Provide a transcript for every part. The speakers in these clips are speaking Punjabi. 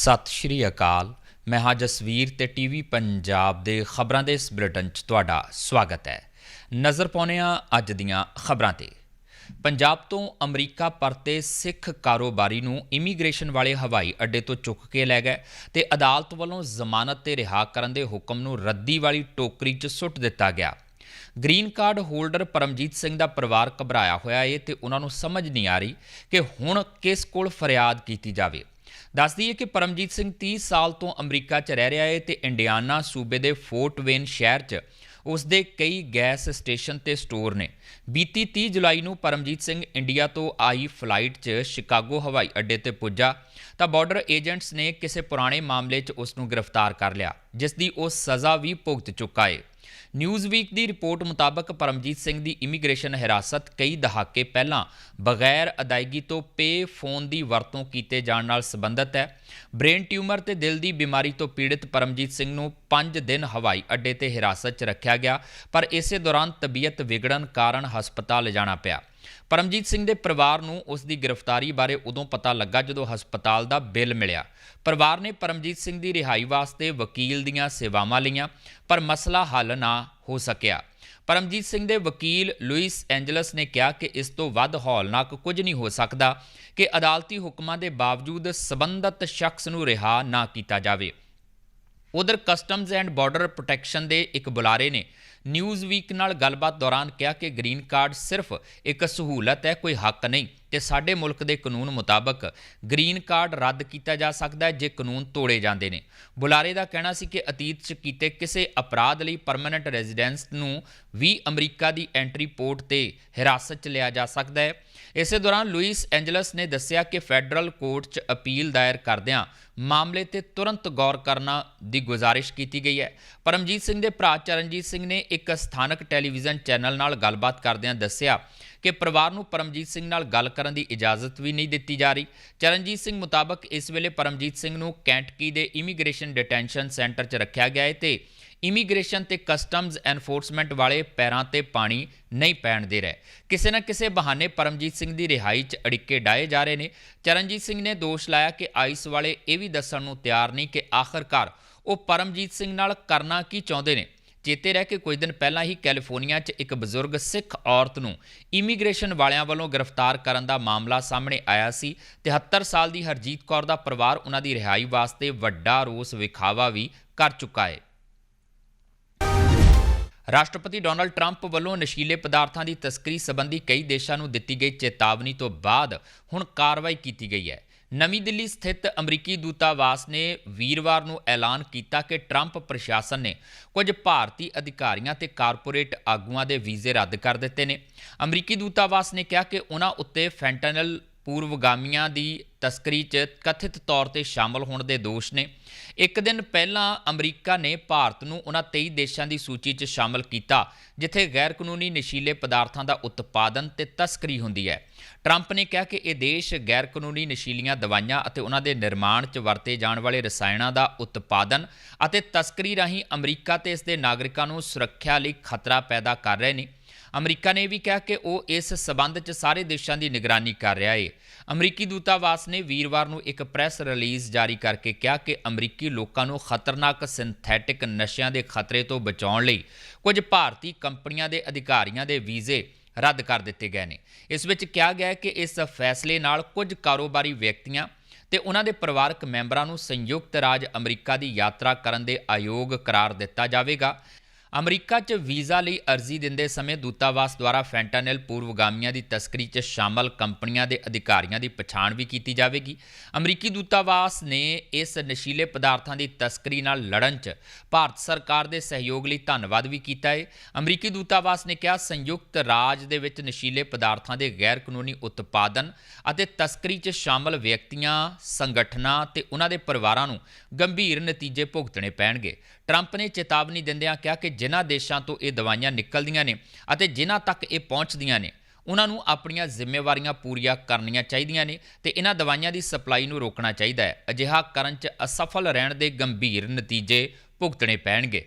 ਸਤਿ ਸ਼੍ਰੀ ਅਕਾਲ। ਮੈਂ ਹਾਂ ਜਸਵੀਰ ਤੇ ਟੀਵੀ ਪੰਜਾਬ ਦੇ ਖਬਰਾਂ ਦੇ ਇਸ ਬੁਲੇਟਿਨ 'ਚ ਤੁਹਾਡਾ ਸਵਾਗਤ ਹੈ। ਨਜ਼ਰ ਪਾਉਂਦੇ ਹਾਂ ਅੱਜ ਦੀਆਂ ਖਬਰਾਂ ਤੇ। ਪੰਜਾਬ ਤੋਂ ਅਮਰੀਕਾ ਪਰਤੇ ਸਿੱਖ ਕਾਰੋਬਾਰੀ ਨੂੰ ਇਮੀਗ੍ਰੇਸ਼ਨ ਵਾਲੇ ਹਵਾਈ ਅੱਡੇ ਤੋਂ ਚੁੱਕ ਕੇ ਲੈ ਗਏ ਤੇ ਅਦਾਲਤ ਵੱਲੋਂ ਜ਼ਮਾਨਤ ਤੇ ਰਿਹਾ ਕਰਨ ਦੇ ਹੁਕਮ ਨੂੰ ਰੱਦੀ ਵਾਲੀ ਟੋਕਰੀ 'ਚ ਸੁੱਟ ਦਿੱਤਾ ਗਿਆ। Green card holder Paramjit Singh ਦਾ ਪਰਿਵਾਰ ਘਬਰਾਇਆ ਹੋਇਆ ਏ ਤੇ ਉਹਨਾਂ ਨੂੰ ਸਮਝ ਨਹੀਂ ਆ ਰਹੀ ਕਿ ਹੁਣ ਕਿਸ ਕੋਲ ਫਰਿਆਦ ਕੀਤੀ ਜਾਵੇ। ਦੱਸਦੀ ਹੈ ਕਿ ਪਰਮਜੀਤ ਸਿੰਘ 30 ਸਾਲ ਤੋਂ ਅਮਰੀਕਾ 'ਚ ਰਹਿ ਰਿਹਾ ਹੈ ਤੇ ਇੰਡੀਆਨਾ ਸੂਬੇ ਦੇ ਫੋਰਟ ਵੇਨ ਸ਼ਹਿਰ 'ਚ ਉਸ ਦੇ ਕਈ ਗੈਸ ਸਟੇਸ਼ਨ ਤੇ ਸਟੋਰ ਨੇ। ਬੀਤੀ 30 ਜੁਲਾਈ ਨੂੰ ਪਰਮਜੀਤ ਸਿੰਘ ਇੰਡੀਆ ਤੋਂ ਆਈ ਫਲਾਈਟ 'ਚ ਸ਼ਿਕਾਗੋ, ਹਵਾਈ ਅੱਡੇ ਤੇ ਪੁੱਜਾ ਤਾਂ ਬਾਰਡਰ ਏਜੰਟਸ ਨੇ ਕਿਸੇ ਪੁਰਾਣੇ ਮਾਮਲੇ 'ਚ ਉਸ ਨੂੰ ਗ੍ਰਿਫਤਾਰ ਕਰ ਲਿਆ, ਜਿਸ ਦੀ ਉਹ ਸਜ਼ਾ ਵੀ ਭੁਗਤ ਚੁੱਕਾ ਹੈ ਨਿਊਜ਼ ਵੀਕ ਦੀ ਰਿਪੋਰਟ ਮੁਤਾਬਕ ਪਰਮਜੀਤ ਸਿੰਘ ਦੀ ਇਮੀਗ੍ਰੇਸ਼ਨ ਹਿਰਾਸਤ ਕਈ ਦਹਾਕੇ ਪਹਿਲਾਂ ਬਗੈਰ ਅਦਾਇਗੀ ਤੋਂ ਪੇ ਫੋਨ ਦੀ ਵਰਤੋਂ ਕੀਤੇ ਜਾਣ ਨਾਲ ਸੰਬੰਧਿਤ ਹੈ। ਬ੍ਰੇਨ ਟਿਊਮਰ ਤੇ ਦਿਲ ਦੀ ਬਿਮਾਰੀ ਤੋਂ ਪੀੜਿਤ ਪਰਮਜੀਤ ਸਿੰਘ ਨੂੰ 5 ਦਿਨ ਹਵਾਈ ਅੱਡੇ ਤੇ ਹਿਰਾਸਤ 'ਚ ਰੱਖਿਆ ਗਿਆ, ਪਰ ਇਸੇ ਦੌਰਾਨ ਤਬੀਅਤ ਵਿਗੜਨ ਕਾਰਨ ਹਸਪਤਾਲ ਲਿਜਾਣਾ ਪਿਆ। ਪਰਮਜੀਤ ਸਿੰਘ ਦੇ ਪਰਿਵਾਰ ਨੂੰ ਉਸ ਦੀ ਗ੍ਰਿਫਤਾਰੀ ਬਾਰੇ ਉਦੋਂ ਪਤਾ ਲੱਗਾ ਜਦੋਂ ਹਸਪਤਾਲ ਦਾ ਬਿੱਲ ਮਿਲਿਆ। ਪਰਿਵਾਰ ਨੇ ਪਰਮਜੀਤ ਸਿੰਘ ਦੀ ਰਿਹਾਈ ਵਾਸਤੇ ਵਕੀਲ ਦੀਆਂ ਸੇਵਾਵਾਂ ਲਈਆਂ, ਪਰ ਮਸਲਾ ਹੱਲ ਨਾ ਹੋ ਸਕਿਆ। ਪਰਮਜੀਤ ਸਿੰਘ ਦੇ ਵਕੀਲ ਲੁਇਸ ਐਂਜਲਸ ਨੇ ਕਿਹਾ ਕਿ ਇਸ ਤੋਂ ਵੱਧ ਹੌਲਨਾਕ ਕੁਝ ਨਹੀਂ ਹੋ ਸਕਦਾ ਕਿ ਅਦਾਲਤੀ ਹੁਕਮਾਂ ਦੇ ਬਾਵਜੂਦ ਸਬੰਧਤ ਸ਼ਖਸ ਨੂੰ ਰਿਹਾ ਨਾ ਕੀਤਾ ਜਾਵੇ। ਉਧਰ ਕਸਟਮਜ਼ ਐਂਡ ਬਾਰਡਰ ਪ੍ਰੋਟੈਕਸ਼ਨ ਦੇ ਇੱਕ ਬੁਲਾਰੇ ਨੇ ਨਿਊਜ਼ ਵੀਕ ਨਾਲ ਗੱਲਬਾਤ ਦੌਰਾਨ ਕਿਹਾ ਕਿ ਗ੍ਰੀਨ ਕਾਰਡ ਸਿਰਫ ਇੱਕ ਸਹੂਲਤ ਹੈ, ਕੋਈ ਹੱਕ ਨਹੀਂ। ਤੇ ਸਾਡੇ ਮੁਲਕ ਦੇ ਕਾਨੂੰਨ ਮੁਤਾਬਕ ਗ੍ਰੀਨ ਕਾਰਡ ਰੱਦ ਕੀਤਾ ਜਾ ਸਕਦਾ ਹੈ, ਜੇ ਕਾਨੂੰਨ ਤੋੜੇ ਜਾਂਦੇ ਨੇ। ਬੁਲਾਰੇ ਦਾ ਕਹਿਣਾ ਸੀ ਕਿ ਅਤੀਤ 'ਚ ਕੀਤੇ ਕਿਸੇ ਅਪਰਾਧ ਲਈ ਪਰਮਨੈਂਟ ਰੈਜ਼ੀਡੈਂਸ ਨੂੰ ਵੀ ਅਮਰੀਕਾ ਦੀ ਐਂਟਰੀ ਪੋਰਟ ਤੇ ਹਿਰਾਸਤ 'ਚ ਲਿਆ ਜਾ ਸਕਦਾ ਹੈ। ਇਸੇ ਦੌਰਾਨ ਲੁਇਸ ਐਂਜਲਸ ਨੇ ਦੱਸਿਆ ਕਿ ਫੈਡਰਲ ਕੋਰਟ 'ਚ ਅਪੀਲ ਦਾਇਰ ਕਰਦਿਆਂ ਮਾਮਲੇ ਤੇ ਤੁਰੰਤ ਗੌਰ ਕਰਨਾ ਦੀ ਗੁਜ਼ਾਰਿਸ਼ ਕੀਤੀ ਗਈ ਹੈ। ਪਰਮਜੀਤ ਸਿੰਘ ਦੇ ਭਰਾ ਚਰਨਜੀਤ ਸਿੰਘ ਨੇ ਇੱਕ ਸਥਾਨਕ ਟੈਲੀਵਿਜ਼ਨ ਚੈਨਲ ਨਾਲ ਗੱਲਬਾਤ ਕਰਦਿਆਂ ਦੱਸਿਆ ਕਿ ਪਰਿਵਾਰ ਨੂੰ ਪਰਮਜੀਤ ਸਿੰਘ ਨਾਲ ਗੱਲ ਕਰਨ ਦੀ ਇਜਾਜ਼ਤ ਵੀ ਨਹੀਂ ਦਿੱਤੀ ਜਾ ਰਹੀ। ਚਰਨਜੀਤ ਸਿੰਘ ਮੁਤਾਬਕ ਇਸ ਵੇਲੇ ਪਰਮਜੀਤ ਸਿੰਘ ਨੂੰ ਕੈਂਟਕੀ ਦੇ ਇਮੀਗ੍ਰੇਸ਼ਨ ਡਿਟੈਂਸ਼ਨ ਸੈਂਟਰ 'ਚ ਰੱਖਿਆ ਗਿਆ ਹੈ ਤੇ ਇਮੀਗ੍ਰੇਸ਼ਨ ਤੇ ਕਸਟਮਜ਼ ਐਨਫੋਰਸਮੈਂਟ ਵਾਲੇ ਪੈਰਾਂ ਤੇ ਪਾਣੀ ਨਹੀਂ ਪੈਣ ਦੇ ਰਹੇ। ਕਿਸੇ ਨਾ ਕਿਸੇ ਬਹਾਨੇ ਪਰਮਜੀਤ ਸਿੰਘ ਦੀ ਰਿਹਾਈ 'ਚ ਅੜਿੱਕੇ ਡਾਏ ਜਾ ਰਹੇ ਨੇ। ਚਰਨਜੀਤ ਸਿੰਘ ਨੇ ਦੋਸ਼ ਲਾਇਆ ਕਿ ਆਈਸ ਵਾਲੇ ਇਹ ਵੀ ਦੱਸਣ ਨੂੰ ਤਿਆਰ ਨਹੀਂ ਕਿ ਆਖਰਕਾਰ ਉਹ ਪਰਮਜੀਤ ਸਿੰਘ ਨਾਲ ਕਰਨਾ ਕੀ ਚਾਹੁੰਦੇ ਨੇ। ਚੇਤੇ ਰਹਿ ਕਿ ਕੁਝ ਦਿਨ ਪਹਿਲਾਂ ਹੀ ਕੈਲੀਫੋਰਨੀਆ 'ਚ ਇੱਕ ਬਜ਼ੁਰਗ ਸਿੱਖ ਔਰਤ ਨੂੰ ਇਮੀਗ੍ਰੇਸ਼ਨ ਵਾਲਿਆਂ ਵੱਲੋਂ ਗ੍ਰਿਫਤਾਰ ਕਰਨ ਦਾ ਮਾਮਲਾ ਸਾਹਮਣੇ ਆਇਆ ਸੀ। 73 ਸਾਲ ਦੀ ਹਰਜੀਤ ਕੌਰ ਦਾ ਪਰਿਵਾਰ ਉਹਨਾਂ ਦੀ ਰਿਹਾਈ ਵਾਸਤੇ ਵੱਡਾ ਰੋਸ ਵਿਖਾਵਾ ਵੀ ਕਰ ਚੁੱਕਾ ਹੈ। ਰਾਸ਼ਟਰਪਤੀ ਡੋਨਲਡ ਟਰੰਪ ਵੱਲੋਂ ਨਸ਼ੀਲੇ ਪਦਾਰਥਾਂ ਦੀ ਤਸਕਰੀ ਸੰਬੰਧੀ ਕਈ ਦੇਸ਼ਾਂ ਨੂੰ ਦਿੱਤੀ ਗਈ ਚੇਤਾਵਨੀ ਤੋਂ ਬਾਅਦ ਹੁਣ ਕਾਰਵਾਈ ਕੀਤੀ ਗਈ ਹੈ। ਨਵੀਂ ਦਿੱਲੀ ਸਥਿਤ ਅਮਰੀਕੀ ਦੂਤਾਵਾਸ ਨੇ ਵੀਰਵਾਰ ਨੂੰ ਐਲਾਨ ਕੀਤਾ ਕਿ ਟਰੰਪ ਪ੍ਰਸ਼ਾਸਨ ਨੇ ਕੁਝ ਭਾਰਤੀ ਅਧਿਕਾਰੀਆਂ ਤੇ ਕਾਰਪੋਰੇਟ ਆਗੂਆਂ ਦੇ ਵੀਜ਼ੇ ਰੱਦ ਕਰ ਦਿੱਤੇ ਨੇ। ਅਮਰੀਕੀ ਦੂਤਾਵਾਸ ਨੇ ਕਿਹਾ ਕਿ ਉਹਨਾਂ ਉੱਤੇ ਫੈਂਟਨਲ ਪੂਰਵਗਾਮੀਆਂ ਦੀ ਤਸਕਰੀ 'ਚ ਕਥਿਤ ਤੌਰ ਤੇ ਸ਼ਾਮਲ ਹੋਣ ਦੇ ਦੋਸ਼ ਨੇ। ਇੱਕ ਦਿਨ ਪਹਿਲਾਂ ਅਮਰੀਕਾ ਨੇ ਭਾਰਤ ਨੂੰ ਉਹਨਾਂ 23 ਦੇਸ਼ਾਂ ਦੀ ਸੂਚੀ 'ਚ ਸ਼ਾਮਲ ਕੀਤਾ, ਜਿੱਥੇ ਗੈਰ ਕਾਨੂੰਨੀ ਨਸ਼ੀਲੇ ਪਦਾਰਥਾਂ ਦਾ ਉਤਪਾਦਨ ਤੇ ਤਸਕਰੀ ਹੁੰਦੀ ਹੈ। ਟਰੰਪ ਨੇ ਕਿਹਾ ਕਿ ਇਹ ਦੇਸ਼ ਗੈਰ ਕਾਨੂੰਨੀ ਨਸ਼ੀਲੀਆਂ ਦਵਾਈਆਂ ਅਤੇ ਉਹਨਾਂ ਦੇ ਨਿਰਮਾਣ 'ਚ ਵਰਤੇ ਜਾਣ ਵਾਲੇ ਰਸਾਇਣਾਂ ਦਾ ਉਤਪਾਦਨ ਅਤੇ ਤਸਕਰੀ ਰਾਹੀਂ ਅਮਰੀਕਾ ਤੇ ਇਸ ਦੇ ਨਾਗਰਿਕਾਂ ਨੂੰ ਸੁਰੱਖਿਆ ਲਈ ਖਤਰਾ ਪੈਦਾ ਕਰ ਰਹੇ ਨੇ। ਅਮਰੀਕਾ ਨੇ ਵੀ ਕਿਹਾ ਕਿ ਉਹ ਇਸ ਸਬੰਧ 'ਚ ਸਾਰੇ ਦੇਸ਼ਾਂ ਦੀ ਨਿਗਰਾਨੀ ਕਰ ਰਿਹਾ ਏ। ਅਮਰੀਕੀ ਦੂਤਾਵਾਸ ਨੇ ਵੀਰਵਾਰ ਨੂੰ ਇੱਕ ਪ੍ਰੈਸ ਰਿਲੀਜ਼ ਜਾਰੀ ਕਰਕੇ ਕਿਹਾ ਕਿ ਅਮਰੀਕੀ ਲੋਕਾਂ ਨੂੰ ਖਤਰਨਾਕ ਸਿੰਥੈਟਿਕ ਨਸ਼ਿਆਂ ਦੇ ਖਤਰੇ ਤੋਂ ਬਚਾਉਣ ਲਈ ਕੁਝ ਭਾਰਤੀ ਕੰਪਨੀਆਂ ਦੇ ਅਧਿਕਾਰੀਆਂ ਦੇ ਵੀਜ਼ੇ ਰੱਦ ਕਰ ਦਿੱਤੇ ਗਏ ਨੇ। ਇਸ ਵਿੱਚ ਕਿਹਾ ਗਿਆ ਹੈ ਕਿ ਇਸ ਫੈਸਲੇ ਨਾਲ ਕੁਝ ਕਾਰੋਬਾਰੀ ਵਿਅਕਤੀਆਂ ਤੇ ਉਹਨਾਂ ਦੇ ਪਰਿਵਾਰਕ ਮੈਂਬਰਾਂ ਨੂੰ ਸੰਯੁਕਤ ਰਾਜ ਅਮਰੀਕਾ ਦੀ ਯਾਤਰਾ ਕਰਨ ਦੇ ਆਯੋਗ ਕਰਾਰ ਦਿੱਤਾ ਜਾਵੇਗਾ। ਅਮਰੀਕਾ 'ਚ ਵੀਜ਼ਾ ਲਈ ਅਰਜ਼ੀ ਦਿੰਦੇ ਸਮੇਂ ਦੂਤਾਵਾਸ ਦੁਆਰਾ ਫੈਂਟਾਨਲ ਪੂਰਵਗਾਮੀਆਂ ਦੀ ਤਸਕਰੀ 'ਚ ਸ਼ਾਮਲ ਕੰਪਨੀਆਂ ਦੇ ਅਧਿਕਾਰੀਆਂ ਦੀ ਪਛਾਣ ਵੀ ਕੀਤੀ ਜਾਵੇਗੀ। ਅਮਰੀਕੀ ਦੂਤਾਵਾਸ ਨੇ ਇਸ ਨਸ਼ੀਲੇ ਪਦਾਰਥਾਂ ਦੀ ਤਸਕਰੀ ਨਾਲ ਲੜਨ 'ਚ ਭਾਰਤ ਸਰਕਾਰ ਦੇ ਸਹਿਯੋਗ ਲਈ ਧੰਨਵਾਦ ਵੀ ਕੀਤਾ ਹੈ ਅਮਰੀਕੀ ਦੂਤਾਵਾਸ ਨੇ ਕਿਹਾ, ਸੰਯੁਕਤ ਰਾਜ ਦੇ ਵਿੱਚ ਨਸ਼ੀਲੇ ਪਦਾਰਥਾਂ ਦੇ ਗੈਰ ਕਾਨੂੰਨੀ ਉਤਪਾਦਨ ਅਤੇ ਤਸਕਰੀ 'ਚ ਸ਼ਾਮਲ ਵਿਅਕਤੀਆਂ, ਸੰਗਠਨਾਂ ਤੇ ਉਹਨਾਂ ਦੇ ਪਰਿਵਾਰਾਂ ਨੂੰ ਗੰਭੀਰ ਨਤੀਜੇ ਭੁਗਤਣੇ ਪੈਣਗੇ। ਟਰੰਪ ਨੇ ਚੇਤਾਵਨੀ ਦਿੰਦਿਆਂ ਕਿਹਾ ਕਿ ਜਿਨ੍ਹਾਂ ਦੇਸ਼ਾਂ ਤੋਂ ਇਹ ਦਵਾਈਆਂ ਨਿਕਲਦੀਆਂ ਨੇ ਅਤੇ ਜਿਨ੍ਹਾਂ ਤੱਕ ਇਹ ਪਹੁੰਚਦੀਆਂ ਨੇ, ਉਹਨਾਂ ਨੂੰ ਆਪਣੀਆਂ ਜ਼ਿੰਮੇਵਾਰੀਆਂ ਪੂਰੀਆਂ ਕਰਨੀਆਂ ਚਾਹੀਦੀਆਂ ਨੇ ਤੇ ਇਹਨਾਂ ਦਵਾਈਆਂ ਦੀ ਸਪਲਾਈ ਨੂੰ ਰੋਕਣਾ ਚਾਹੀਦਾ ਹੈ। ਅਜਿਹਾ ਕਰਨ 'ਚ ਅਸਫਲ ਰਹਿਣ ਦੇ ਗੰਭੀਰ ਨਤੀਜੇ ਭੁਗਤਣੇ ਪੈਣਗੇ।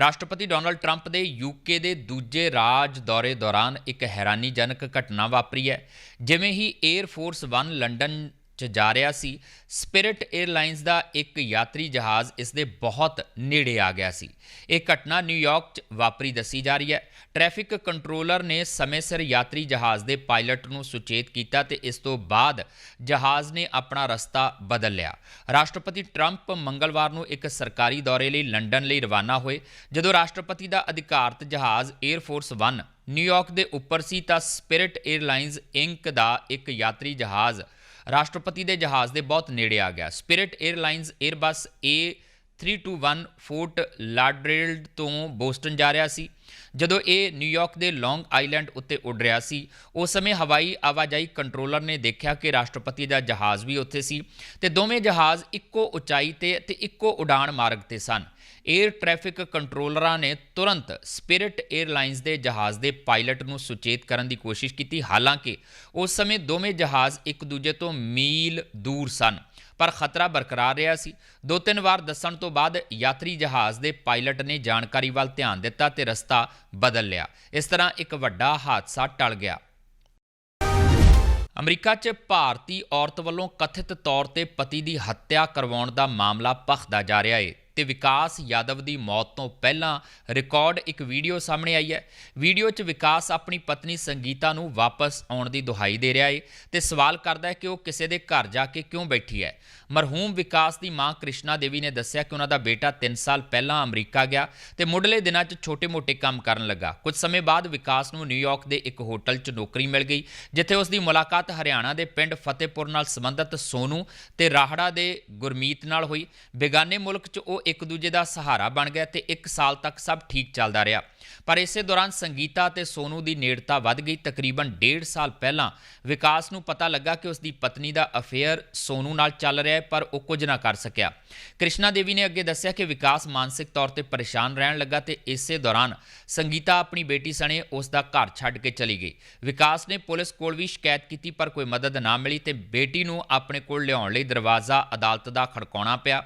ਰਾਸ਼ਟਰਪਤੀ ਡੋਨਲਡ ਟਰੰਪ ਦੇ ਯੂਕੇ ਦੇ ਦੂਜੇ ਰਾਜ ਦੌਰੇ ਦੌਰਾਨ ਇੱਕ ਹੈਰਾਨੀਜਨਕ ਘਟਨਾ ਵਾਪਰੀ ਹੈ, ਜਿਵੇਂ ਹੀ 에ਅਰ ਫੋਰਸ 1 ਲੰਡਨ 'ਚ ਜਾ ਰਿਹਾ ਸੀ। ਸਪਿਰਟ 에ਅਰਲਾਈਨਸ ਦਾ ਇੱਕ ਯਾਤਰੀ ਜਹਾਜ਼ ਇਸ ਦੇ ਬਹੁਤ ਨੇੜੇ ਆ ਗਿਆ ਸੀ। ਇਹ ਘਟਨਾ ਨਿਊਯਾਰਕ 'ਚ ਵਾਪਰੀ ਦੱਸੀ ਜਾ ਰਹੀ ਹੈ। ਟ੍ਰੈਫਿਕ ਕੰਟਰੋਲਰ ਨੇ ਸਮੇਂ ਸਿਰ ਯਾਤਰੀ ਜਹਾਜ਼ ਦੇ ਪਾਇਲਟ ਨੂੰ ਸੁਚੇਤ ਕੀਤਾ ਤੇ ਇਸ ਤੋਂ ਬਾਅਦ ਜਹਾਜ਼ ਨੇ ਆਪਣਾ ਰਸਤਾ ਬਦਲ ਲਿਆ। ਰਾਸ਼ਟਰਪਤੀ ਟਰੰਪ ਮੰਗਲਵਾਰ ਨੂੰ ਇੱਕ ਸਰਕਾਰੀ ਦੌਰੇ ਲਈ ਲੰਡਨ ਲਈ ਰਵਾਨਾ ਹੋਏ। ਜਦੋਂ ਰਾਸ਼ਟਰਪਤੀ ਦਾ ਅਧਿਕਾਰਤ ਜਹਾਜ਼ 에ਅਰ ਫੋਰਸ 1 ਨਿਊਯਾਰਕ ਦੇ ਉੱਪਰ ਸੀ ਤਾਂ ਸਪਿਰਟ 에ਅਰਲਾਈਨਸ ਇੰਕ ਦਾ ਇੱਕ ਯਾਤਰੀ ਜਹਾਜ਼ ਰਾਸ਼ਟਰਪਤੀ ਦੇ ਜਹਾਜ਼ ਦੇ ਬਹੁਤ ਨੇੜੇ ਆ ਗਿਆ। Spirit Airlines Airbus A 321 Fort Lauderdale ਤੋਂ ਬੋਸਟਨ ਜਾ ਰਿਹਾ ਸੀ। ਜਦੋਂ ਇਹ ਨਿਊਯਾਰਕ ਦੇ ਲੌਂਗ ਆਈਲੈਂਡ ਉੱਤੇ ਉੱਡ ਰਿਹਾ ਸੀ, ਉਸ ਸਮੇਂ ਹਵਾਈ ਆਵਾਜਾਈ ਕੰਟਰੋਲਰ ਨੇ ਦੇਖਿਆ ਕਿ ਰਾਸ਼ਟਰਪਤੀ ਦਾ ਜਹਾਜ਼ ਵੀ ਉੱਥੇ ਸੀ ਤੇ ਦੋਵੇਂ ਜਹਾਜ਼ ਇੱਕੋ ਉਚਾਈ ਤੇ ਤੇ ਇੱਕੋ ਉਡਾਣ ਮਾਰਗ ਤੇ ਸਨ। 에ਅਰ ਟ੍ਰੈਫਿਕ ਕੰਟਰੋਲਰਾਂ ਨੇ ਤੁਰੰਤ ਸਪਿਰਿਟ 에ਅਰਲਾਈਨਸ ਦੇ ਜਹਾਜ਼ ਦੇ ਪਾਇਲਟ ਨੂੰ ਸੁਚੇਤ ਕਰਨ ਦੀ ਕੋਸ਼ਿਸ਼ ਕੀਤੀ। ਹਾਲਾਂਕਿ, ਉਸ ਸਮੇਂ ਦੋਵੇਂ ਜਹਾਜ਼ ਇੱਕ ਦੂਜੇ ਤੋਂ ਮੀਲ ਦੂਰ ਸਨ, ਪਰ ਖਤਰਾ ਬਰਕਰਾਰ ਰਿਹਾ ਸੀ। ਦੋ ਤਿੰਨ ਵਾਰ ਦੱਸਣ ਤੋਂ ਬਾਅਦ ਯਾਤਰੀ ਜਹਾਜ਼ ਦੇ ਪਾਇਲਟ ਨੇ ਜਾਣਕਾਰੀ ਵੱਲ ਧਿਆਨ ਦਿੱਤਾ ਤੇ ਰਸਤਾ ਬਦਲ ਲਿਆ ਇਸ ਤਰ੍ਹਾਂ ਇੱਕ ਵੱਡਾ ਹਾਦਸਾ ਟਲ ਗਿਆ। ਅਮਰੀਕਾ 'ਚ ਭਾਰਤੀ ਔਰਤ ਵੱਲੋਂ ਕਥਿਤ ਤੌਰ ਤੇ ਪਤੀ ਦੀ ਹੱਤਿਆ ਕਰਵਾਉਣ ਦਾ ਮਾਮਲਾ ਭਖਦਾ ਜਾ ਰਿਹਾ ਏ। ਤੇ ਵਿਕਾਸ ਯਾਦਵ ਦੀ ਮੌਤ ਤੋਂ ਪਹਿਲਾਂ ਰਿਕਾਰਡ ਇੱਕ ਵੀਡੀਓ ਸਾਹਮਣੇ ਆਈ ਹੈ। ਵੀਡੀਓ 'ਚ ਵਿਕਾਸ ਆਪਣੀ ਪਤਨੀ ਸੰਗੀਤਾ ਨੂੰ ਵਾਪਸ ਆਉਣ ਦੀ ਦੁਹਾਈ ਦੇ ਰਿਹਾ ਹੈ ਤੇ ਸਵਾਲ ਕਰਦਾ ਹੈ ਕਿ ਉਹ ਕਿਸੇ ਦੇ ਘਰ ਜਾ ਕੇ ਕਿਉਂ ਬੈਠੀ ਹੈ। ਮਰਹੂਮ ਵਿਕਾਸ ਦੀ ਮਾਂ ਕ੍ਰਿਸ਼ਨਾ ਦੇਵੀ ਨੇ ਦੱਸਿਆ ਕਿ ਉਹਨਾਂ ਦਾ ਬੇਟਾ 3 ਸਾਲ ਪਹਿਲਾਂ ਅਮਰੀਕਾ ਗਿਆ ਤੇ ਮੁੱਢਲੇ ਦਿਨਾਂ 'ਚ ਛੋਟੇ-ਮੋਟੇ ਕੰਮ ਕਰਨ ਲੱਗਾ। ਕੁਝ ਸਮੇਂ ਬਾਅਦ ਵਿਕਾਸ ਨੂੰ ਨਿਊਯਾਰਕ ਦੇ ਇੱਕ ਹੋਟਲ 'ਚ ਨੌਕਰੀ ਮਿਲ ਗਈ, ਜਿੱਥੇ ਉਸ ਦੀ ਮੁਲਾਕਾਤ ਹਰਿਆਣਾ ਦੇ ਪਿੰਡ ਫਤਿਹਪੁਰ ਨਾਲ ਸੰਬੰਧਿਤ ਸੋਨੂ ਤੇ ਰਾਹੜਾ ਦੇ ਗੁਰਮੀਤ ਨਾਲ ਹੋਈ। ਬੇਗਾਨੇ ਮੁਲਕ 'ਚ ਉਹ ਇੱਕ ਦੂਜੇ ਦਾ ਸਹਾਰਾ ਬਣ ਗਿਆ ਤੇ 1 ਸਾਲ ਤੱਕ ਸਭ ਠੀਕ ਚੱਲਦਾ ਰਿਹਾ। ਪਰ ਇਸੇ ਦੌਰਾਨ ਸੰਗੀਤਾ ਤੇ ਸੋਨੂ ਦੀ ਨੇੜਤਾ ਵੱਧ ਗਈ। ਤਕਰੀਬਨ 1.5 ਸਾਲ ਪਹਿਲਾਂ ਵਿਕਾਸ ਨੂੰ ਪਤਾ ਲੱਗਾ ਕਿ ਉਸ ਦੀ ਪਤਨੀ ਦਾ ਅਫੇਅਰ ਸੋਨੂ ਨਾਲ ਚੱਲ ਰਿਹਾ ਹੈ, ਪਰ ਉਹ ਕੁਝ ਨਾ ਕਰ ਸਕਿਆ। ਕ੍ਰਿਸ਼ਨਾ ਦੇਵੀ ਨੇ ਅੱਗੇ ਦੱਸਿਆ ਕਿ ਵਿਕਾਸ ਮਾਨਸਿਕ ਤੌਰ ਤੇ ਪਰੇਸ਼ਾਨ ਰਹਿਣ ਲੱਗਾ ਤੇ ਇਸੇ ਦੌਰਾਨ ਸੰਗੀਤਾ ਆਪਣੀ ਬੇਟੀ ਸਣੇ ਉਸ ਦਾ ਘਰ ਛੱਡ ਕੇ ਚਲੀ ਗਈ। ਵਿਕਾਸ ਨੇ ਪੁਲਿਸ ਕੋਲ ਵੀ ਸ਼ਿਕਾਇਤ ਕੀਤੀ, ਪਰ ਕੋਈ ਮਦਦ ਨਾ ਮਿਲੀ ਤੇ ਬੇਟੀ ਨੂੰ ਆਪਣੇ ਕੋਲ ਲਿਆਉਣ ਲਈ ਦਰਵਾਜ਼ਾ ਅਦਾਲਤ ਦਾ ਖੜਕਾਉਣਾ ਪਿਆ।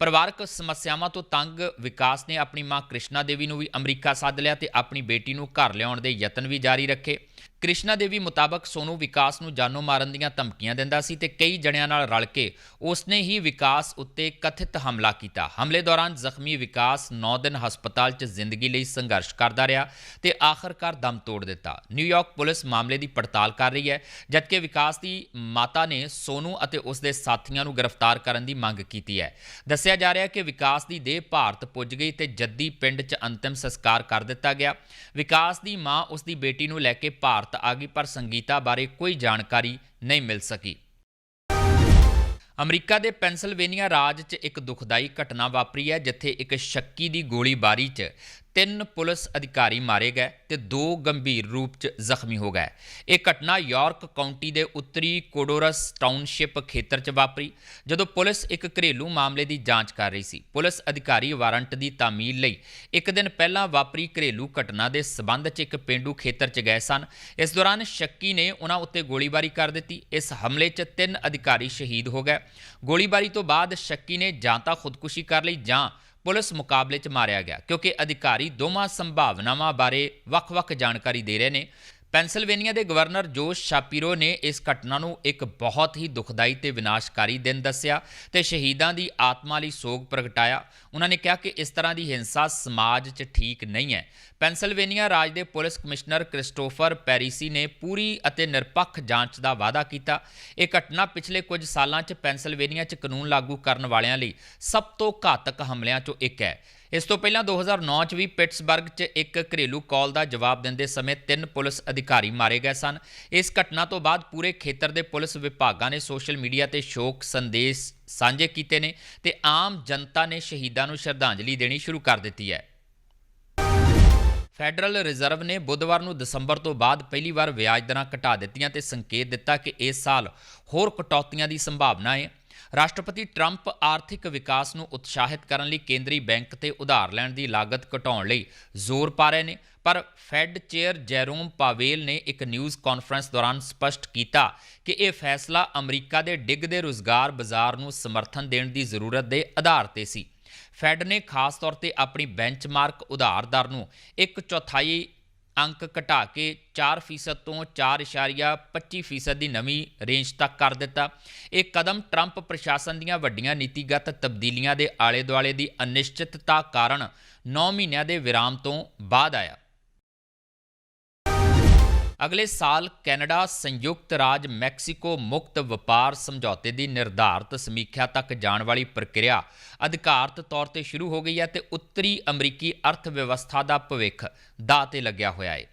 ਪਰਿਵਾਰਕ ਸਮੱਸਿਆਵਾਂ ਤੋਂ ਤੰਗ ਵਿਕਾਸ ਨੇ ਆਪਣੀ ਮਾਂ ਕ੍ਰਿਸ਼ਨਾ ਦੇਵੀ ਨੂੰ ਵੀ ਅਮਰੀਕਾ ਸੱਦ ਲਿਆ ਤੇ ਆਪਣੀ ਬੇਟੀ ਨੂੰ ਘਰ ਲਿਆਉਣ ਦੇ ਯਤਨ ਵੀ ਜਾਰੀ ਰੱਖੇ। ਕ੍ਰਿਸ਼ਨਾ ਦੇਵੀ ਮੁਤਾਬਕ ਸੋਨੂ ਵਿਕਾਸ ਨੂੰ ਜਾਨੋਂ ਮਾਰਨ ਦੀਆਂ ਧਮਕੀਆਂ ਦਿੰਦਾ ਸੀ ਤੇ ਕਈ ਜਣਿਆਂ ਨਾਲ ਰਲ ਕੇ ਉਸਨੇ ਹੀ ਵਿਕਾਸ ਉੱਤੇ ਕਥਿਤ ਹਮਲਾ ਕੀਤਾ। ਹਮਲੇ ਦੌਰਾਨ ਜ਼ਖਮੀ ਵਿਕਾਸ 9 ਦਿਨ ਹਸਪਤਾਲ 'ਚ ਜ਼ਿੰਦਗੀ ਲਈ ਸੰਘਰਸ਼ ਕਰਦਾ ਰਿਹਾ ਤੇ ਆਖਰਕਾਰ ਦਮ ਤੋੜ ਦਿੱਤਾ। ਨਿਊਯਾਰਕ ਪੁਲਿਸ ਮਾਮਲੇ ਦੀ ਪੜਤਾਲ ਕਰ ਰਹੀ ਹੈ, ਜਦਕਿ ਵਿਕਾਸ ਦੀ ਮਾਤਾ ਨੇ ਸੋਨੂ ਅਤੇ ਉਸ ਦੇ ਸਾਥੀਆਂ ਨੂੰ ਗ੍ਰਿਫਤਾਰ ਕਰਨ ਦੀ ਮੰਗ ਕੀਤੀ ਹੈ। ਦੱਸਿਆ ਜਾ ਰਿਹਾ ਹੈ ਕਿ ਵਿਕਾਸ ਦੀ ਦੇਹ ਭਾਰਤ ਪੁੱਜ ਗਈ ਤੇ ਜੱਦੀ ਪਿੰਡ 'ਚ ਅੰਤਿਮ ਸੰਸਕਾਰ ਕਰ ਦਿੱਤਾ ਗਿਆ। ਵਿਕਾਸ ਦੀ ਮਾਂ ਉਸ ਦੀ ਬੇਟੀ ਨੂੰ ਲੈ ਕੇ ਭਾਰਤ ਆ ਗਈ ਪਰ ਸੰਗੀਤਾ ਬਾਰੇ ਕੋਈ ਜਾਣਕਾਰੀ ਨਹੀਂ ਮਿਲ ਸਕੀ। ਅਮਰੀਕਾ ਦੇ ਪੈਂਸਿਲਵੇਨੀਆ ਰਾਜ 'ਚ ਇੱਕ ਦੁਖਦਾਈ ਘਟਨਾ ਵਾਪਰੀ ਹੈ, ਜਿੱਥੇ ਇੱਕ ਸ਼ੱਕੀ ਦੀ ਗੋਲੀਬਾਰੀ 'ਚ ਤਿੰਨ ਪੁਲਿਸ ਅਧਿਕਾਰੀ ਮਾਰੇ ਗਏ ਤੇ ਦੋ ਗੰਭੀਰ ਰੂਪ 'ਚ ਜ਼ਖਮੀ ਹੋ ਗਏ। ਇਹ ਘਟਨਾ ਯਾਰਕ ਕਾਉਂਟੀ ਦੇ ਉੱਤਰੀ ਕੋਡੋਰਸ ਟਾਊਨਸ਼ਿਪ ਖੇਤਰ 'ਚ ਵਾਪਰੀ, ਜਦੋਂ ਪੁਲਿਸ ਇੱਕ ਘਰੇਲੂ ਮਾਮਲੇ ਦੀ ਜਾਂਚ ਕਰ ਰਹੀ ਸੀ। ਪੁਲਿਸ ਅਧਿਕਾਰੀ ਵਾਰੰਟ ਦੀ ਤਾਮੀਲ ਲਈ ਇੱਕ ਦਿਨ ਪਹਿਲਾਂ ਵਾਪਰੀ ਘਰੇਲੂ ਘਟਨਾ ਦੇ ਸਬੰਧ 'ਚ ਇੱਕ ਪਿੰਡੂ ਖੇਤਰ 'ਚ ਗਏ ਸਨ। ਇਸ ਦੌਰਾਨ ਸ਼ੱਕੀ ਨੇ ਉਹਨਾਂ ਉੱਤੇ ਗੋਲੀਬਾਰੀ ਕਰ ਦਿੱਤੀ। ਇਸ ਹਮਲੇ 'ਚ ਤਿੰਨ ਅਧਿਕਾਰੀ ਸ਼ਹੀਦ ਹੋ ਗਏ। ਗੋਲੀਬਾਰੀ ਤੋਂ ਬਾਅਦ ਸ਼ੱਕੀ ਨੇ ਜਾਂ ਤਾਂ ਖੁਦਕੁਸ਼ੀ ਕਰ ਲਈ ਜਾਂ ਪੁਲਿਸ ਮੁਕਾਬਲੇ 'ਚ ਮਾਰਿਆ ਗਿਆ ਕਿਉਂਕਿ ਅਧਿਕਾਰੀ ਦੋਵਾਂ ਸੰਭਾਵਨਾਵਾਂ ਬਾਰੇ ਵੱਖ-ਵੱਖ ਜਾਣਕਾਰੀ ਦੇ ਰਹੇ ਨੇ। ਪੈਂਸਿਲਵੇਨੀਆ ਦੇ ਗਵਰਨਰ ਜੋਸ਼ ਸ਼ਾਪੀਰੋ ਨੇ ਇਸ ਘਟਨਾ ਨੂੰ ਇੱਕ ਬਹੁਤ ਹੀ ਦੁਖਦਾਈ ਤੇ ਵਿਨਾਸ਼ਕਾਰੀ ਦਿਨ ਦੱਸਿਆ ਤੇ ਸ਼ਹੀਦਾਂ ਦੀ ਆਤਮਾ ਲਈ ਸੋਗ ਪ੍ਰਗਟਾਇਆ। ਉਹਨਾਂ ਨੇ ਕਿਹਾ ਕਿ ਇਸ ਤਰ੍ਹਾਂ ਦੀ ਹਿੰਸਾ ਸਮਾਜ 'ਚ ਠੀਕ ਨਹੀਂ ਹੈ। ਪੈਂਸਿਲਵੇਨੀਆ ਰਾਜ ਦੇ ਪੁਲਿਸ ਕਮਿਸ਼ਨਰ ਕ੍ਰਿਸਟੋਫਰ ਪੈਰੀਸੀ ਨੇ ਪੂਰੀ ਅਤੇ ਨਿਰਪੱਖ ਜਾਂਚ ਦਾ ਵਾਅਦਾ ਕੀਤਾ। ਇਹ ਘਟਨਾ ਪਿਛਲੇ ਕੁਝ ਸਾਲਾਂ 'ਚ ਪੈਂਸਿਲਵੇਨੀਆ 'ਚ ਕਾਨੂੰਨ ਲਾਗੂ ਕਰਨ ਵਾਲਿਆਂ ਲਈ ਸਭ ਤੋਂ ਘਾਤਕ ਹਮਲਿਆਂ 'ਚੋਂ ਇੱਕ ਹੈ। ਇਸ ਤੋਂ ਪਹਿਲਾਂ 2009 ਚ ਵੀ ਪਿਟਸਬਰਗ 'ਚ ਇੱਕ ਘਰੇਲੂ ਕਾਲ ਦਾ ਜਵਾਬ ਦਿੰਦੇ ਸਮੇਂ ਤਿੰਨ ਪੁਲਿਸ ਅਧਿਕਾਰੀ ਮਾਰੇ ਗਏ ਸਨ। ਇਸ ਘਟਨਾ ਤੋਂ ਬਾਅਦ ਪੂਰੇ ਖੇਤਰ ਦੇ ਪੁਲਿਸ ਵਿਭਾਗਾਂ ਨੇ ਸੋਸ਼ਲ ਮੀਡੀਆ ਤੇ ਸ਼ੋਕ ਸੰਦੇਸ਼ ਸਾਂਝੇ ਕੀਤੇ ਨੇ ਤੇ ਆਮ ਜਨਤਾ ਨੇ ਸ਼ਹੀਦਾਂ ਨੂੰ ਸ਼ਰਧਾਂਜਲੀ ਦੇਣੀ ਸ਼ੁਰੂ ਕਰ ਦਿੱਤੀ ਹੈ। ਫੈਡਰਲ ਰਿਜ਼ਰਵ ਨੇ ਬੁੱਧਵਾਰ ਨੂੰ ਦਸੰਬਰ ਤੋਂ ਬਾਅਦ ਪਹਿਲੀ ਵਾਰ ਵਿਆਜ ਦਰਾਂ ਘਟਾ ਦਿੱਤੀਆਂ ਤੇ ਸੰਕੇਤ ਦਿੱਤਾ ਕਿ ਇਸ ਸਾਲ ਹੋਰ ਕਟੌਤੀਆਂ ਦੀ ਸੰਭਾਵਨਾ ਹੈ। ਰਾਸ਼ਟਰਪਤੀ ਟਰੰਪ ਆਰਥਿਕ ਵਿਕਾਸ ਨੂੰ ਉਤਸ਼ਾਹਿਤ ਕਰਨ ਲਈ ਕੇਂਦਰੀ ਬੈਂਕ ਤੇ ਉਧਾਰ ਲੈਣ ਦੀ ਲਾਗਤ ਘਟਾਉਣ ਲਈ ਜ਼ੋਰ ਪਾ ਰਹੇ ਨੇ, ਪਰ ਫੈਡ ਚੇਅਰ ਜੈਰੋਮ ਪਾਵੇਲ ਨੇ ਇੱਕ ਨਿਊਜ਼ ਕਾਨਫਰੰਸ ਦੌਰਾਨ ਸਪਸ਼ਟ ਕੀਤਾ ਕਿ ਇਹ ਫੈਸਲਾ ਅਮਰੀਕਾ ਦੇ ਡਿੱਗਦੇ ਰੁਜ਼ਗਾਰ ਬਾਜ਼ਾਰ ਨੂੰ ਸਮਰਥਨ ਦੇਣ ਦੀ ਜ਼ਰੂਰਤ ਦੇ ਆਧਾਰ ਤੇ ਸੀ। ਫੈਡ ਨੇ ਖਾਸ ਤੌਰ ਤੇ ਆਪਣੀ ਬੈਂਚਮਾਰਕ ਉਧਾਰ ਦਰ ਨੂੰ ਇੱਕ ਚੌਥਾਈ ਅੰਕ ਘਟਾ ਕੇ 4% ਤੋਂ 4.25% ਦੀ ਨਵੀਂ ਰੇਂਜ ਤੱਕ ਕਰ ਦਿੱਤਾ। ਇਹ ਕਦਮ ਟਰੰਪ ਪ੍ਰਸ਼ਾਸਨ ਦੀਆਂ ਵੱਡੀਆਂ ਨੀਤੀਗਤ ਤਬਦੀਲੀਆਂ ਦੇ ਆਲੇ-ਦੁਆਲੇ ਦੀ ਅਨਿਸ਼ਚਿਤਤਾ ਕਾਰਨ 9 ਮਹੀਨਿਆਂ ਦੇ ਵਿਰਾਮ ਤੋਂ ਬਾਅਦ ਆਇਆ। ਅਗਲੇ ਸਾਲ ਕੈਨੇਡਾ ਸੰਯੁਕਤ ਰਾਜ ਮੈਕਸੀਕੋ ਮੁਕਤ ਵਪਾਰ ਸਮਝੌਤੇ ਦੀ ਨਿਰਧਾਰਤ ਸਮੀਖਿਆ ਤੱਕ ਜਾਣ ਵਾਲੀ ਪ੍ਰਕਿਰਿਆ ਅਧਿਕਾਰਤ ਤੌਰ ਤੇ ਸ਼ੁਰੂ ਹੋ ਗਈ ਹੈ ਤੇ ਉੱਤਰੀ ਅਮਰੀਕੀ ਅਰਥ ਵਿਵਸਥਾ ਦਾ ਭਵਿੱਖ ਦਾਅ ਤੇ ਲੱਗਿਆ ਹੋਇਆ ਹੈ।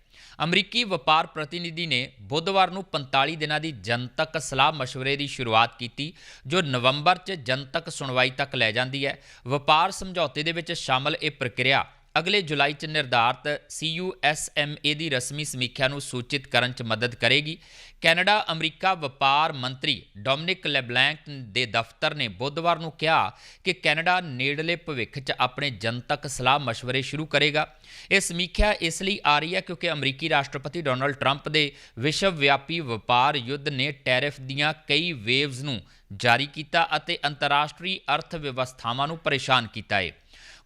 ਅਮਰੀਕੀ ਵਪਾਰ ਪ੍ਰਤੀਨਿਧੀ ਨੇ ਬੁੱਧਵਾਰ ਨੂੰ 45 ਦਿਨਾਂ ਦੀ ਜਨਤਕ ਸਲਾਹ ਮਸ਼ਵਰੇ ਦੀ ਸ਼ੁਰੂਆਤ ਕੀਤੀ, ਜੋ ਨਵੰਬਰ 'ਚ ਜਨਤਕ ਸੁਣਵਾਈ ਤੱਕ ਲੈ ਜਾਂਦੀ ਹੈ। ਵਪਾਰ ਸਮਝੌਤੇ ਦੇ ਵਿੱਚ ਸ਼ਾਮਲ ਇਹ ਪ੍ਰਕਿਰਿਆ ਅਗਲੇ ਜੁਲਾਈ 'ਚ ਨਿਰਧਾਰਤ CUSMA ਦੀ ਰਸਮੀ ਸਮੀਖਿਆ ਨੂੰ ਸੂਚਿਤ ਕਰਨ 'ਚ ਮਦਦ ਕਰੇਗੀ। ਕੈਨੇਡਾ ਅਮਰੀਕਾ ਵਪਾਰ ਮੰਤਰੀ ਡੋਮਿਨਿਕ ਲੈਬਲੈਂਕ ਦੇ ਦਫ਼ਤਰ ਨੇ ਬੁੱਧਵਾਰ ਨੂੰ ਕਿਹਾ ਕਿ ਕੈਨੇਡਾ ਨੇੜਲੇ ਭਵਿੱਖ 'ਚ ਆਪਣੇ ਜਨਤਕ ਸਲਾਹ ਮਸ਼ਵਰੇ ਸ਼ੁਰੂ ਕਰੇਗਾ। ਇਹ ਸਮੀਖਿਆ ਇਸ ਲਈ ਆ ਰਹੀ ਹੈ ਕਿਉਂਕਿ ਅਮਰੀਕੀ ਰਾਸ਼ਟਰਪਤੀ ਡੋਨਲਡ ਟਰੰਪ ਦੇ ਵਿਸ਼ਵ ਵਿਆਪੀ ਵਪਾਰ ਯੁੱਧ ਨੇ ਟੈਰਿਫ ਦੀਆਂ ਕਈ ਵੇਵਜ਼ ਨੂੰ ਜਾਰੀ ਕੀਤਾ ਅਤੇ ਅੰਤਰਰਾਸ਼ਟਰੀ ਅਰਥ ਵਿਵਸਥਾਵਾਂ ਨੂੰ ਪਰੇਸ਼ਾਨ ਕੀਤਾ ਹੈ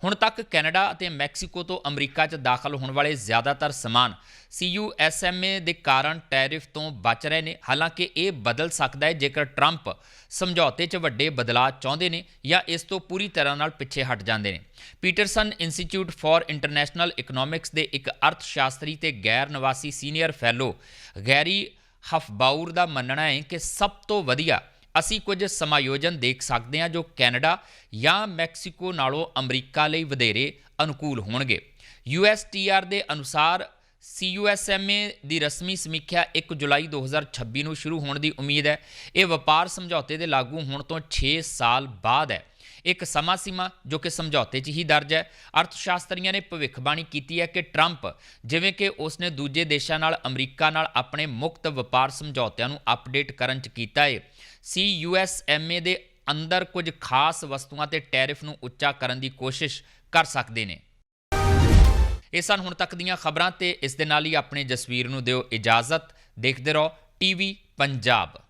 ਹੁਣ ਤੱਕ ਕੈਨੇਡਾ ਅਤੇ ਮੈਕਸੀਕੋ ਤੋਂ ਅਮਰੀਕਾ 'ਚ ਦਾਖਲ ਹੋਣ ਵਾਲੇ ਜ਼ਿਆਦਾਤਰ ਸਮਾਨ CUSMA ਦੇ ਕਾਰਨ ਟੈਰਿਫ ਤੋਂ ਬਚ ਰਹੇ ਨੇ। ਹਾਲਾਂਕਿ ਇਹ ਬਦਲ ਸਕਦਾ ਹੈ ਜੇਕਰ ਟਰੰਪ ਸਮਝੌਤੇ 'ਚ ਵੱਡੇ ਬਦਲਾਅ ਚਾਹੁੰਦੇ ਨੇ ਜਾਂ ਇਸ ਤੋਂ ਪੂਰੀ ਤਰ੍ਹਾਂ ਨਾਲ ਪਿੱਛੇ ਹਟ ਜਾਂਦੇ ਨੇ। Peterson Institute for International Economics ਦੇ ਇੱਕ ਅਰਥ ਸ਼ਾਸਤਰੀ ਤੇ ਗੈਰ ਨਿਵਾਸੀ ਸੀਨੀਅਰ ਫੈਲੋ ਗੈਰੀ ਹਫਬਾਊਰ ਦਾ ਮੰਨਣਾ ਹੈ ਕਿ ਸਭ ਤੋਂ ਵਧੀਆ ਅਸੀਂ ਕੁਝ ਸਮਾਯੋਜਨ ਦੇਖ ਸਕਦੇ ਹਾਂ ਜੋ ਕੈਨੇਡਾ ਜਾਂ ਮੈਕਸੀਕੋ ਨਾਲੋਂ ਅਮਰੀਕਾ ਲਈ ਵਧੇਰੇ ਅਨੁਕੂਲ ਹੋਣਗੇ। USTR ਦੇ ਅਨੁਸਾਰ CUSMA ਦੀ ਰਸਮੀ ਸਮੀਖਿਆ 1 ਜੁਲਾਈ 2026 ਨੂੰ ਸ਼ੁਰੂ ਹੋਣ ਦੀ ਉਮੀਦ ਹੈ। ਇਹ ਵਪਾਰ ਸਮਝੌਤੇ ਦੇ ਲਾਗੂ ਹੋਣ ਤੋਂ 6 ਸਾਲ ਬਾਅਦ ਹੈ। ਇੱਕ ਸਮਾਂ ਸੀਮਾ ਜੋ ਕਿ ਸਮਝੌਤੇ 'ਚ ਹੀ ਦਰਜ ਹੈ। ਅਰਥ ਸ਼ਾਸਤਰੀਆਂ ਨੇ ਭਵਿੱਖਬਾਣੀ ਕੀਤੀ ਹੈ ਕਿ ਟਰੰਪ ਜਿਵੇਂ ਕਿ ਉਸਨੇ ਦੂਜੇ ਦੇਸ਼ਾਂ ਨਾਲ, ਅਮਰੀਕਾ ਨਾਲ ਆਪਣੇ ਮੁਕਤ ਵਪਾਰ ਸਮਝੌਤਿਆਂ ਨੂੰ ਅਪਡੇਟ ਕਰਨ 'ਚ ਕੀਤਾ ਹੈ CUSMA ਦੇ ਅੰਦਰ ਕੁਝ ਖਾਸ ਵਸਤੂਆਂ ਤੇ ਟੈਰਿਫ ਨੂੰ ਉੱਚਾ ਕਰਨ ਦੀ ਕੋਸ਼ਿਸ਼ ਕਰ ਸਕਦੇ ਨੇ। ਇਹ ਸਨ ਹੁਣ ਤੱਕ ਦੀਆਂ ਖਬਰਾਂ ਤੇ ਇਸ ਦੇ ਨਾਲ ਹੀ ਆਪਣੇ ਜਸਵੀਰ ਨੂੰ ਦਿਓ ਇਜਾਜ਼ਤ। ਦੇਖਦੇ ਰਹੋ ਟੀਵੀ ਪੰਜਾਬ।